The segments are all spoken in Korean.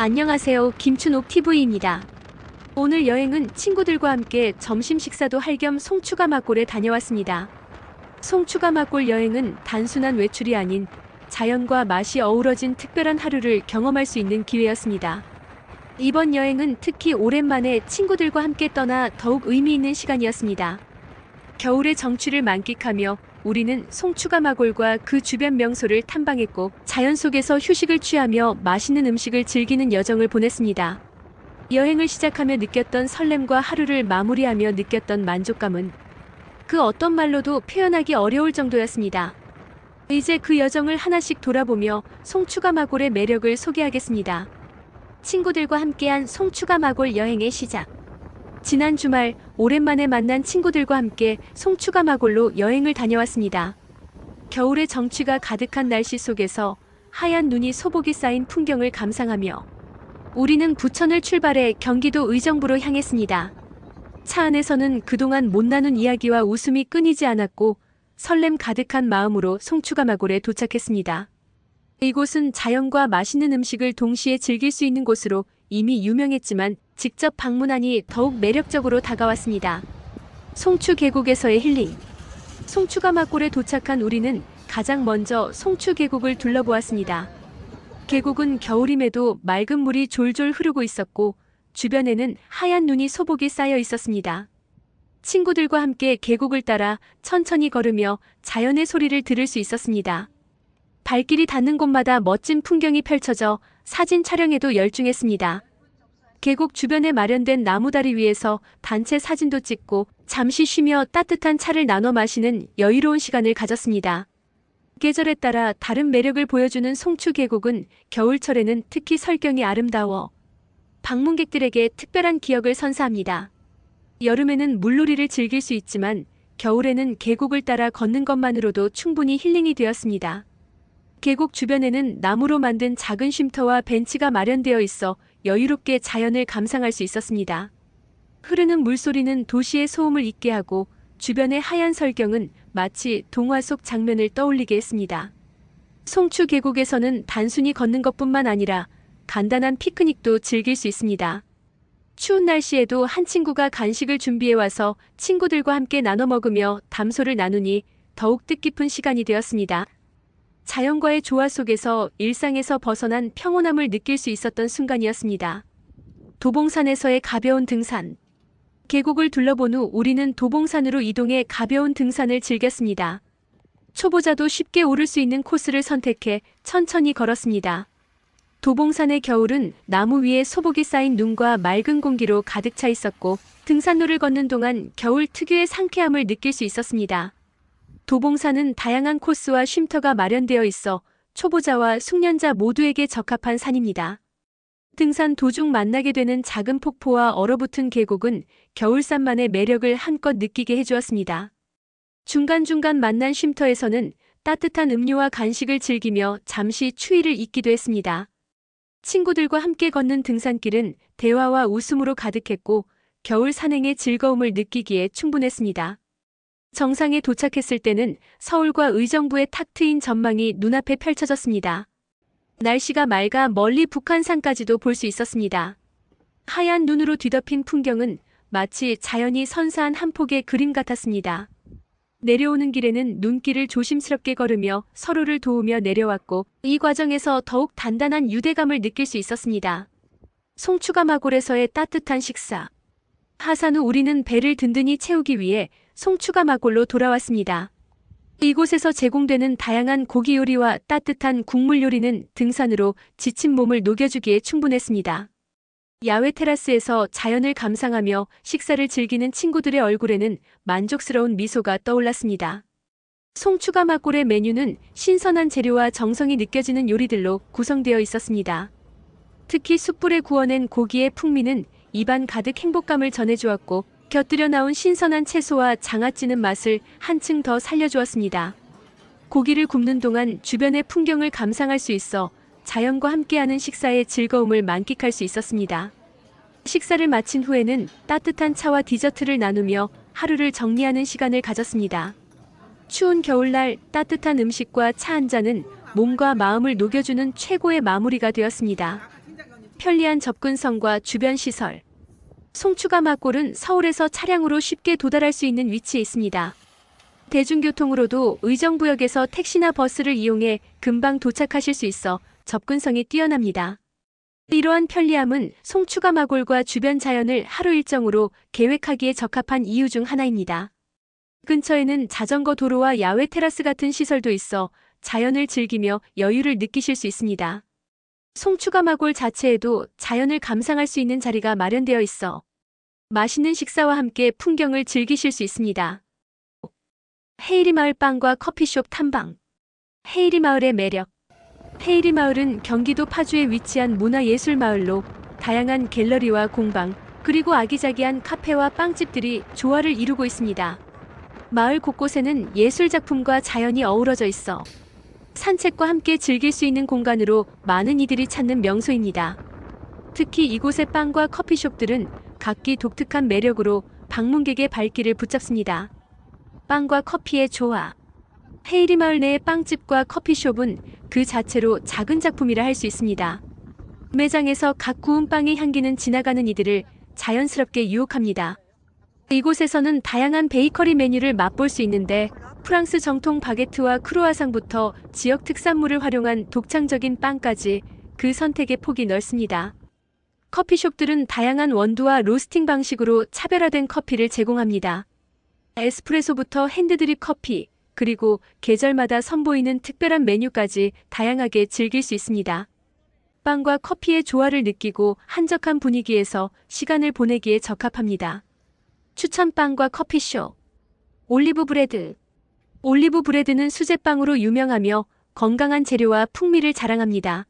안녕하세요. 김춘옥 TV입니다. 오늘 여행은 친구들과 함께 점심 식사도 할 겸 송추가 막골에 다녀왔습니다. 송추가 막골 여행은 단순한 외출이 아닌 자연과 맛이 어우러진 특별한 하루를 경험할 수 있는 기회였습니다. 이번 여행은 특히 오랜만에 친구들과 함께 떠나 더욱 의미 있는 시간이었습니다. 겨울의 정취를 만끽하며 우리는 송추가 마골과 그 주변 명소를 탐방했고 자연 속에서 휴식을 취하며 맛있는 음식을 즐기는 여정을 보냈습니다. 여행을 시작하며 느꼈던 설렘과 하루를 마무리하며 느꼈던 만족감은 그 어떤 말로도 표현하기 어려울 정도였습니다. 이제 그 여정을 하나씩 돌아보며 송추가 마골의 매력을 소개하겠습니다. 친구들과 함께한 송추가 마골 여행의 시작. 지난 주말 오랜만에 만난 친구들과 함께 송추가 마골로 여행을 다녀왔습니다. 겨울의 정취가 가득한 날씨 속에서 하얀 눈이 소복이 쌓인 풍경을 감상하며 우리는 부천을 출발해 경기도 의정부로 향했습니다. 차 안에서는 그동안 못 나눈 이야기와 웃음이 끊이지 않았고 설렘 가득한 마음으로 송추가 마골에 도착했습니다. 이곳은 자연과 맛있는 음식을 동시에 즐길 수 있는 곳으로 이미 유명했지만 직접 방문하니 더욱 매력적으로 다가왔습니다. 송추 계곡에서의 힐링. 송추가 막골에 도착한 우리는 가장 먼저 송추 계곡을 둘러보았습니다. 계곡은 겨울임에도 맑은 물이 졸졸 흐르고 있었고 주변에는 하얀 눈이 소복이 쌓여 있었습니다. 친구들과 함께 계곡을 따라 천천히 걸으며 자연의 소리를 들을 수 있었습니다. 발길이 닿는 곳마다 멋진 풍경이 펼쳐져 사진 촬영에도 열중했습니다. 계곡 주변에 마련된 나무다리 위에서 단체 사진도 찍고 잠시 쉬며 따뜻한 차를 나눠 마시는 여유로운 시간을 가졌습니다. 계절에 따라 다른 매력을 보여주는 송추 계곡은 겨울철에는 특히 설경이 아름다워 방문객들에게 특별한 기억을 선사합니다. 여름에는 물놀이를 즐길 수 있지만 겨울에는 계곡을 따라 걷는 것만으로도 충분히 힐링이 되었습니다. 계곡 주변에는 나무로 만든 작은 쉼터와 벤치가 마련되어 있어 여유롭게 자연을 감상할 수 있었습니다. 흐르는 물소리는 도시의 소음을 잊게 하고 주변의 하얀 설경은 마치 동화 속 장면을 떠올리게 했습니다. 송추 계곡에서는 단순히 걷는 것뿐만 아니라 간단한 피크닉도 즐길 수 있습니다. 추운 날씨에도 한 친구가 간식을 준비해 와서 친구들과 함께 나눠 먹으며 담소를 나누니 더욱 뜻깊은 시간이 되었습니다. 자연과의 조화 속에서 일상에서 벗어난 평온함을 느낄 수 있었던 순간이었습니다. 도봉산에서의 가벼운 등산. 계곡을 둘러본 후 우리는 도봉산으로 이동해 가벼운 등산을 즐겼습니다. 초보자도 쉽게 오를 수 있는 코스를 선택해 천천히 걸었습니다. 도봉산의 겨울은 나무 위에 소복이 쌓인 눈과 맑은 공기로 가득 차 있었고 등산로를 걷는 동안 겨울 특유의 상쾌함을 느낄 수 있었습니다. 도봉산은 다양한 코스와 쉼터가 마련되어 있어 초보자와 숙련자 모두에게 적합한 산입니다. 등산 도중 만나게 되는 작은 폭포와 얼어붙은 계곡은 겨울산만의 매력을 한껏 느끼게 해주었습니다. 중간중간 만난 쉼터에서는 따뜻한 음료와 간식을 즐기며 잠시 추위를 잊기도 했습니다. 친구들과 함께 걷는 등산길은 대화와 웃음으로 가득했고 겨울 산행의 즐거움을 느끼기에 충분했습니다. 정상에 도착했을 때는 서울과 의정부의 탁 트인 전망이 눈앞에 펼쳐졌습니다. 날씨가 맑아 멀리 북한산까지도 볼 수 있었습니다. 하얀 눈으로 뒤덮인 풍경은 마치 자연이 선사한 한 폭의 그림 같았습니다. 내려오는 길에는 눈길을 조심스럽게 걸으며 서로를 도우며 내려왔고 이 과정에서 더욱 단단한 유대감을 느낄 수 있었습니다. 송추가 마골에서의 따뜻한 식사. 하산 후 우리는 배를 든든히 채우기 위해 송추가 마골로 돌아왔습니다. 이곳에서 제공되는 다양한 고기 요리와 따뜻한 국물 요리는 등산으로 지친 몸을 녹여주기에 충분했습니다. 야외 테라스에서 자연을 감상하며 식사를 즐기는 친구들의 얼굴에는 만족스러운 미소가 떠올랐습니다. 송추가 막골의 메뉴는 신선한 재료와 정성이 느껴지는 요리들로 구성되어 있었습니다. 특히 숯불에 구워낸 고기의 풍미는 입안 가득 행복감을 전해주었고 곁들여 나온 신선한 채소와 장아찌는 맛을 한층 더 살려주었습니다. 고기를 굽는 동안 주변의 풍경을 감상할 수 있어 자연과 함께하는 식사의 즐거움을 만끽할 수 있었습니다. 식사를 마친 후에는 따뜻한 차와 디저트를 나누며 하루를 정리하는 시간을 가졌습니다. 추운 겨울날 따뜻한 음식과 차 한 잔은 몸과 마음을 녹여주는 최고의 마무리가 되었습니다. 편리한 접근성과 주변 시설. 송추가마골은 서울에서 차량으로 쉽게 도달할 수 있는 위치에 있습니다. 대중교통으로도 의정부역에서 택시나 버스를 이용해 금방 도착하실 수 있어 접근성이 뛰어납니다. 이러한 편리함은 송추가 마골과 주변 자연을 하루 일정으로 계획하기에 적합한 이유 중 하나입니다. 근처에는 자전거 도로와 야외 테라스 같은 시설도 있어 자연을 즐기며 여유를 느끼실 수 있습니다. 송추가마골 자체에도 자연을 감상할 수 있는 자리가 마련되어 있어 맛있는 식사와 함께 풍경을 즐기실 수 있습니다. 헤이리 마을 빵과 커피숍 탐방. 헤이리 마을의 매력. 헤이리 마을은 경기도 파주에 위치한 문화예술 마을로 다양한 갤러리와 공방, 그리고 아기자기한 카페와 빵집들이 조화를 이루고 있습니다. 마을 곳곳에는 예술 작품과 자연이 어우러져 있어 산책과 함께 즐길 수 있는 공간으로 많은 이들이 찾는 명소입니다. 특히 이곳의 빵과 커피숍들은 각기 독특한 매력으로 방문객의 발길을 붙잡습니다. 빵과 커피의 조화. 헤이리 마을 내의 빵집과 커피숍은 그 자체로 작은 작품이라 할 수 있습니다. 매장에서 각 구운 빵의 향기는 지나가는 이들을 자연스럽게 유혹합니다. 이곳에서는 다양한 베이커리 메뉴를 맛볼 수 있는데 프랑스 정통 바게트와 크로아상부터 지역 특산물을 활용한 독창적인 빵까지 그 선택의 폭이 넓습니다. 커피숍들은 다양한 원두와 로스팅 방식으로 차별화된 커피를 제공합니다. 에스프레소부터 핸드드립 커피, 그리고 계절마다 선보이는 특별한 메뉴까지 다양하게 즐길 수 있습니다. 빵과 커피의 조화를 느끼고 한적한 분위기에서 시간을 보내기에 적합합니다. 추천 빵과 커피쇼. 올리브 브레드. 올리브 브레드는 수제빵으로 유명하며 건강한 재료와 풍미를 자랑합니다.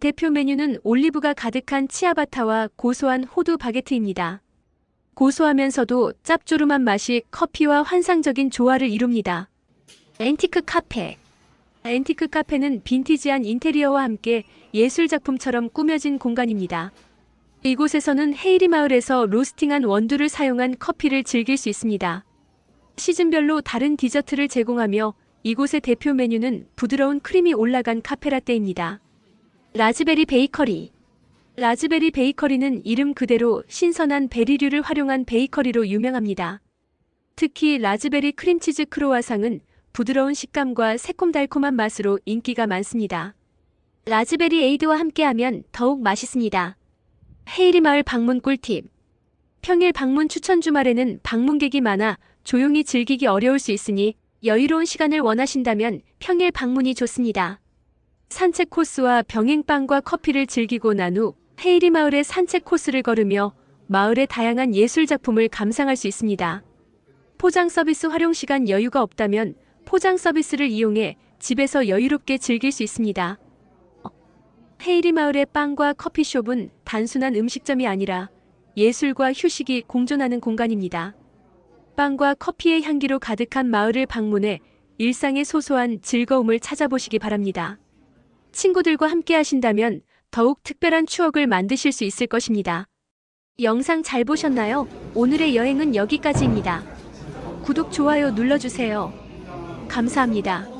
대표 메뉴는 올리브가 가득한 치아바타와 고소한 호두 바게트입니다. 고소하면서도 짭조름한 맛이 커피와 환상적인 조화를 이룹니다. 앤티크 카페. 앤티크 카페는 빈티지한 인테리어와 함께 예술 작품처럼 꾸며진 공간입니다. 이곳에서는 헤이리 마을에서 로스팅한 원두를 사용한 커피를 즐길 수 있습니다. 시즌별로 다른 디저트를 제공하며 이곳의 대표 메뉴는 부드러운 크림이 올라간 카페라떼입니다. 라즈베리 베이커리. 라즈베리 베이커리는 이름 그대로 신선한 베리류를 활용한 베이커리로 유명합니다. 특히 라즈베리 크림치즈 크로와상은 부드러운 식감과 새콤달콤한 맛으로 인기가 많습니다. 라즈베리 에이드와 함께하면 더욱 맛있습니다. 헤이리 마을 방문 꿀팁. 평일 방문 추천 주말에는 방문객이 많아 조용히 즐기기 어려울 수 있으니 여유로운 시간을 원하신다면 평일 방문이 좋습니다. 산책 코스와 병행빵과 커피를 즐기고 난 후 헤이리 마을의 산책 코스를 걸으며 마을의 다양한 예술 작품을 감상할 수 있습니다. 포장 서비스 활용 시간 여유가 없다면 포장 서비스를 이용해 집에서 여유롭게 즐길 수 있습니다. 헤이리 마을의 빵과 커피숍은 단순한 음식점이 아니라 예술과 휴식이 공존하는 공간입니다. 빵과 커피의 향기로 가득한 마을을 방문해 일상의 소소한 즐거움을 찾아보시기 바랍니다. 친구들과 함께 하신다면 더욱 특별한 추억을 만드실 수 있을 것입니다. 영상 잘 보셨나요? 오늘의 여행은 여기까지입니다. 구독, 좋아요 눌러주세요. 감사합니다.